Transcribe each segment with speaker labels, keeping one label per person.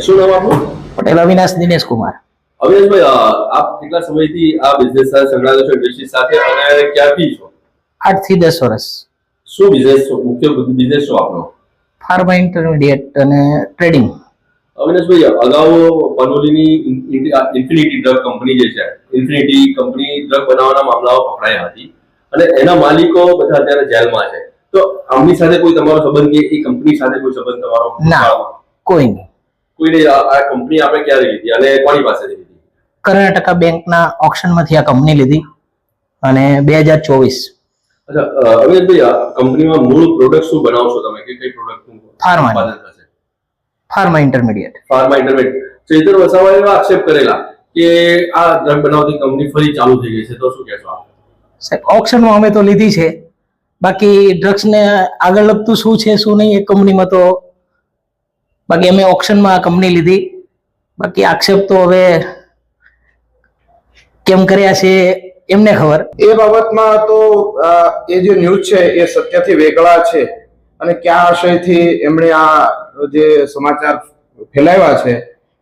Speaker 1: શું નામ આપનું?
Speaker 2: પટેલ અવિનાશ દિનેશ કુમાર.
Speaker 1: અવિનાશભાઈ આપ કેટલા સમયથી આ બિઝનેસ સાથે સંકળાયેલો છો? ઇન્ડસ્ટ્રી સાથે અને ક્યાંથી છો?
Speaker 2: આઠથી દસ વર્ષ.
Speaker 1: શું બિઝનેસ મુખ્ય બિઝનેસ શું આપનો?
Speaker 2: ફાર્મા ઇન્ટરમીડિયેટ અને ટ્રેડિંગ
Speaker 1: અવિનાશભાઈ અગાઉ પનોલીની ઇન્ફિનિટી ડ્રગ કંપની જે છે ઇન્ફિનિટી કંપની ડ્રગ બનાવવાના મામલાઓ પકડાયા હતી. અને એના માલિકો બધા અત્યારે જેલમાં છે. તો આમની સાથે કોઈ તમારો સંબંધ કે એ કંપની સાથે કોઈ સંબંધ તમારો?
Speaker 2: ના. કોઈ નહીં.
Speaker 1: કોઈને આ કંપની આપણે ક્યારે લીધી? અને કોની પાસેથી લીધી?
Speaker 2: કર્ણાટકા બેંકના ઓપ્શનમાંથી આ કંપની લીધી અને બે હજાર ચોવીસ.
Speaker 1: અચ્છા અ, અવિનાશભાઈ આ કંપનીમાં મૂળ પ્રોડક્ટ શું બનાવશો તમે? કે કઈ પ્રોડક્ટનું pharma
Speaker 2: pharma intermediate
Speaker 1: pharma intermediate Chaitar વસાવાએ એવા આક્ષેપ કરેલા કે આ ડ્રગ બનાવતી કંપની ફરી ચાલુ થઈ ગઈ છે. તો શું કહેશો આપ?
Speaker 2: સાહેબ ઓપ્શનમાં અમે તો લીધી છે. બાકી ડ્રગ્સને આગળ લગતું શું છે શું નહીં એ કંપનીમાં તો બાકી અમે ઓપ્શનમાં આ કંપની લીધી. બાકી આક્ષેપ તો હવે કેમ કર્યા છે એમને ખબર.
Speaker 3: એ બાબતમાં તો એ જે ન્યૂઝ છે એ સત્યથી વેગળા છે અને કયા આશયથી એમણે આ જે સમાચાર ફેલાવ્યા છે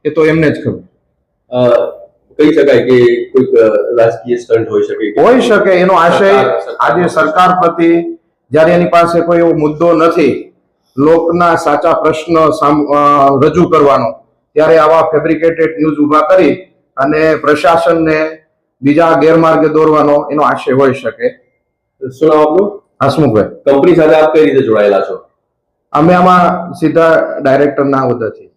Speaker 3: એ તો એમને જ ખબર.
Speaker 1: કહી શકાય કે કોઈક રાજકીય સ્ટન્ટ હોઈ શકે
Speaker 3: હોઈ શકે એનો આશય આજે સરકાર પ્રતિ જ્યારે એની પાસે કોઈ એવો મુદ્દો નથી લોકના સાચા પ્રશ્ન રજૂ કરવાનો. ત્યારે આવા ફેબ્રિકેટેડ ન્યૂઝ ઊભા કરી અને પ્રશાસનને બીજા ગેરમાર્ગે દોરવાનો એનો આશય હોઈ શકે.
Speaker 1: શું નામ આપનું?
Speaker 3: હસમુખભાઈ.
Speaker 1: કંપની સાથે આપ કઈ રીતે જોડાયેલા છો?
Speaker 3: અમે આમાં સીધા ડાયરેક્ટરના હોદ્દેથી.